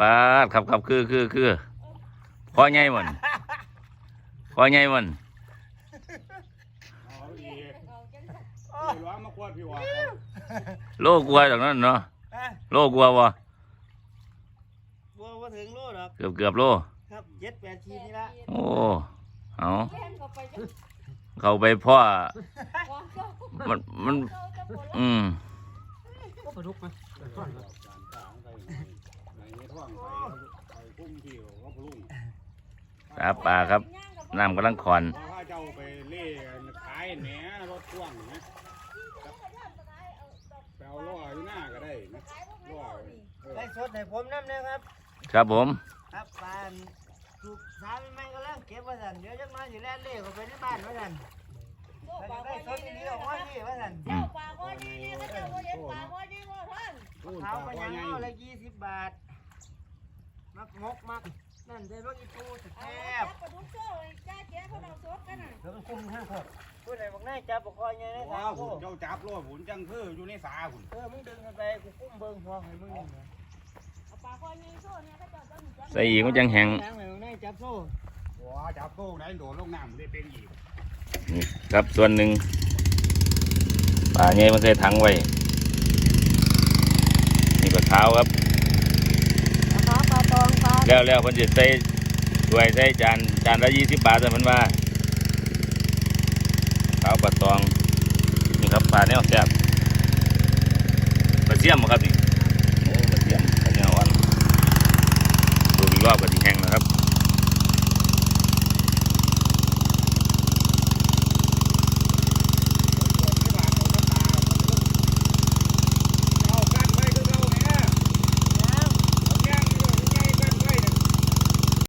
ปาดครับครับคือคือคือพอไงมันพอไงมันเอาอีกพี่ร้องมาควดพี่ว่าโลกลัวจากนั้นเนาะอะโลกลัววะบัวมาถึงโลดหรอกเกือบเกือบโลครับเจ็ดแปดทีนี่ละโอ้เอาแล่นเข้าไปจะเข้าไปพ่อวางเจ้ามันมันเจ้าจะปวดอืม สาปลาครับน้ำกำลังขอนพอข้าเจ้าไปเล่ขายแหนรถพ่วงนะไปเอาล่ออยู่หน้าก็ได้นะล่อเออได้สดให้ผมน้ำนะครับ ครับผม ครับปานถูกสามไม่ก็เริ่มเก็บไว้สั่นเดี๋ยวจะมาอยู่แล่นเล่เข้าไปในบ้านไว้สั่นถ้าจะได้สดที่นี่ออกมาที่ไว้สั่นอืมปากว่าดีนี่ก็เจ้าว่าเห็นปากว่าดีว่าท่านพูดเท้าปากไปว่ายังไงเอาละยี่สิบบาท มักมกมักนั่นใส่รถอีตูสแทบปลาดุกโซ่จ้าแจ๊เขาเราสดกันน่ะแล้วมันคุ้มห้าคนพูดไหนบอกนายจับปกคอยไงในว้าทางวกูเจ้าจับล่อผุนจังคืออยู่ในสาหุ่นเออมึงดึงกันไปกูกุ้มเบิ้งหัวให้มึงนี่นะเอาปากคอยนี่โซ่เนี่ยก็เจ้าจะมีจับใส่อีกมันจังแห้งทางไหนบอกนายจับโซ่ว้าจับโต้ไหนโดดลงน้ำได้เป็นอีกนี่ครับส่วนหนึ่งปลาเนี่ยมันใส่ถังไว้นี่ก็เท้าครับ ปลาปลาตองปลา แล้วแล้วมันจะใส่ถ้วยใส่จานจานละยี่สิบบาทแต่มันว่าเท้าปลาตองนี่ครับปลาแนวแซ่บปลาเสี่ยมครับนี่